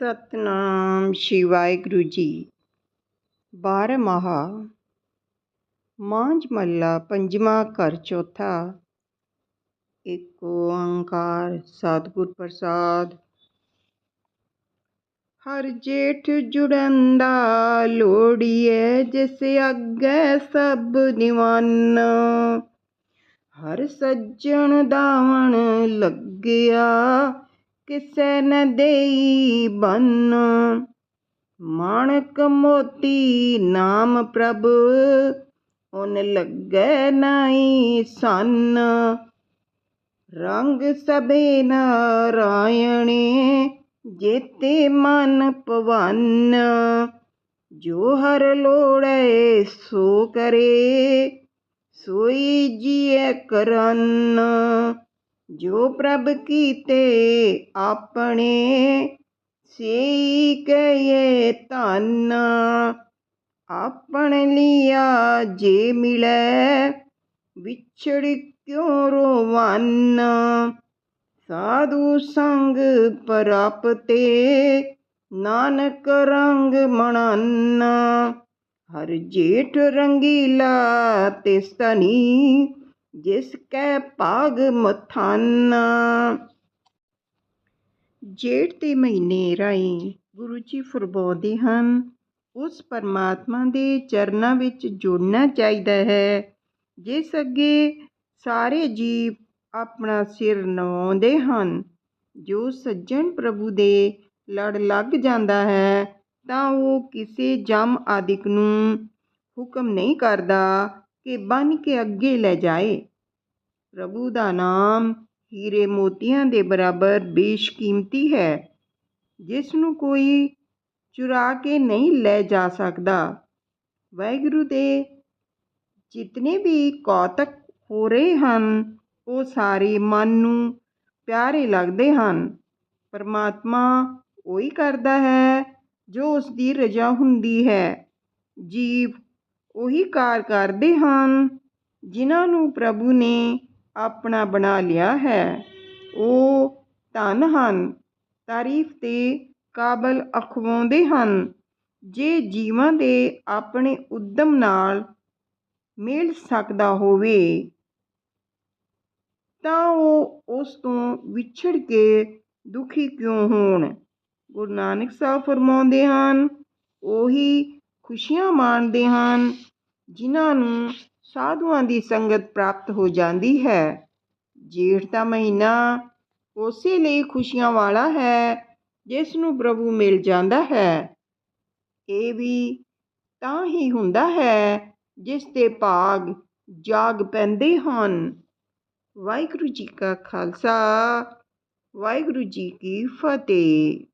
ਸਤਨਾਮ ਸ਼੍ਰੀ ਵਾਹਿਗੁਰੂ ਜੀ। ਬਾਰਹਮਾਹਾ ਮਾਂਝ ਮਹੱਲਾ ਪੰਜਵਾਂ ਘਰ ਚੌਥਾ। ਏਕ ਓੰਕਾਰ ਸਤਿਗੁਰ ਪ੍ਰਸਾਦ। ਹਰ ਜੇਠ ਜੁੜੰਦਾ ਲੋੜੀਏ ਜਿਸ ਅੱਗੇ ਸਭ ਨਿਵੰਨ। ਹਰ ਸੱਜਣ ਦਾਵਣ ਲੱਗਿਆ ਕਿਸੇ ਨ ਦੇਈ ਬੰਨ। ਮਾਣਕ ਮੋਤੀ ਨਾਮ ਪ੍ਰਭ ਓਨ ਲੱਗੇ ਨਾਈ ਸੰਨ। ਰੰਗ ਸਭੇ ਨਾਰਾਇਣੇ, ਜੇਤੇ ਮਨ ਪਵਨ ਜੋ ਹਰ ਲੋੜੇ ਸੋ ਕਰੇ, ਸੋਈ ਜੀਏ ਕਰਨ। ਜੋ ਪ੍ਰਭ ਕੀਤੇ ਆਪਣੇ, ਸੇਈ ਕਏ ਧਨ। ਆਪਣ ਲਿਆ ਜੇ ਮਿਲੈ, ਵਿਛੜ ਕਿਉ ਰੋਵਨ? ਸਾਧੂ ਸੰਗ ਪ੍ਰਾਪਤੇ, ਨਾਨਕ ਰੰਗ ਮਣਨ। ਹਰ ਜੇਠ ਰੰਗੀਲਾ ਤਿਸ ਧਨੀ ਜਿਸ ਕੈ ਭਾਗ ਮਥਾਨ। ਜੇਠ ਦੇ ਮਹੀਨੇ ਰਾਹੀਂ ਗੁਰੂ ਜੀ ਫਰਮਾਉਂਦੇ ਹਨ, ਉਸ ਪਰਮਾਤਮਾ ਦੇ ਚਰਨਾਂ ਵਿੱਚ ਜੁੜਨਾ ਚਾਹੀਦਾ ਹੈ, ਜਿਸ ਅੱਗੇ ਸਾਰੇ ਜੀਵ ਆਪਣਾ ਸਿਰ ਨਵਾਉਂਦੇ ਹਨ। ਜੋ ਸੱਜਣ ਪ੍ਰਭੂ ਦੇ ਲੜ ਲੱਗ ਜਾਂਦਾ ਹੈ, ਤਾਂ ਉਹ ਕਿਸੇ ਜਮ ਆਦਿਕ ਨੂੰ ਹੁਕਮ ਨਹੀਂ ਕਰਦਾ। ਕਿ ਬੰਨ੍ਹ ਕੇ ਅੱਗੇ ਲੈ ਜਾਏ। ਪ੍ਰਭੂ ਦਾ ਨਾਮ ਹੀਰੇ ਮੋਤੀਆਂ ਦੇ ਬਰਾਬਰ ਬੇਸ਼ਕੀਮਤੀ ਹੈ। ਜਿਸ ਨੂੰ ਕੋਈ ਚੁਰਾ ਕੇ ਨਹੀਂ ਲੈ ਜਾ ਸਕਦਾ। ਵਾਹਿਗੁਰੂ ਦੇ ਜਿਤਨੇ ਵੀ ਕੌਤਕ ਹੋ ਰਹੇ ਹਨ, ਉਹ ਸਾਰੇ ਮਨ ਨੂੰ ਪਿਆਰੇ ਲੱਗਦੇ ਹਨ। ਪਰਮਾਤਮਾ ਉਹੀ ਕਰਦਾ ਹੈ ਜੋ ਉਸ ਦੀ ਰਜ਼ਾ ਹੁੰਦੀ ਹੈ। ਜੀਵ ਉਹੀ ਕਾਰ ਕਰਦੇ ਹਨ, ਜਿਨ੍ਹਾਂ ਨੂੰ ਪ੍ਰਭੂ ਨੇ ਆਪਣਾ ਬਣਾ ਲਿਆ ਹੈ। ਉਹ ਧਨ ਹਨ, ਤਾਰੀਫ ਤੇ ਕਾਬਲ ਅਖਵਾਉਂਦੇ ਹਨ। ਜੇ ਜੀਵਾਂ ਦੇ ਆਪਣੇ ਉਦਮ ਨਾਲ ਮਿਲ ਸਕਦਾ ਹੋਵੇ, ਤਾਂ ਉਹ ਉਸ ਤੋਂ ਵਿਛੜ ਕੇ ਦੁਖੀ ਕਿਉਂ ਹੋਣ? ਗੁਰੂ ਨਾਨਕ ਸਾਹਿਬ ਫਰਮਾਉਂਦੇ ਹਨ, ਉਹੀ ਖੁਸ਼ੀਆਂ ਮਾਣਦੇ ਹਨ, ਜਿਨ੍ਹਾਂ ਨੂੰ ਸਾਧੂਆਂ ਦੀ ਸੰਗਤ ਪ੍ਰਾਪਤ ਹੋ ਜਾਂਦੀ ਹੈ। ਜੇਠ ਦਾ ਮਹੀਨਾ ਉਸੇ ਲਈ ਖੁਸ਼ੀਆਂ ਵਾਲਾ ਹੈ, ਜਿਸ ਨੂੰ ਪ੍ਰਭੂ ਮਿਲ ਜਾਂਦਾ ਹੈ। ਇਹ ਵੀ ਤਾਂ ਹੀ ਹੁੰਦਾ ਹੈ, ਜਿਸ 'ਤੇ ਭਾਗ ਜਾਗ ਪੈਂਦੇ ਹਨ। ਵਾਹਿਗੁਰੂ ਜੀ ਕਾ ਖਾਲਸਾ, ਵਾਹਿਗੁਰੂ ਜੀ ਕੀ ਫਤਿਹ।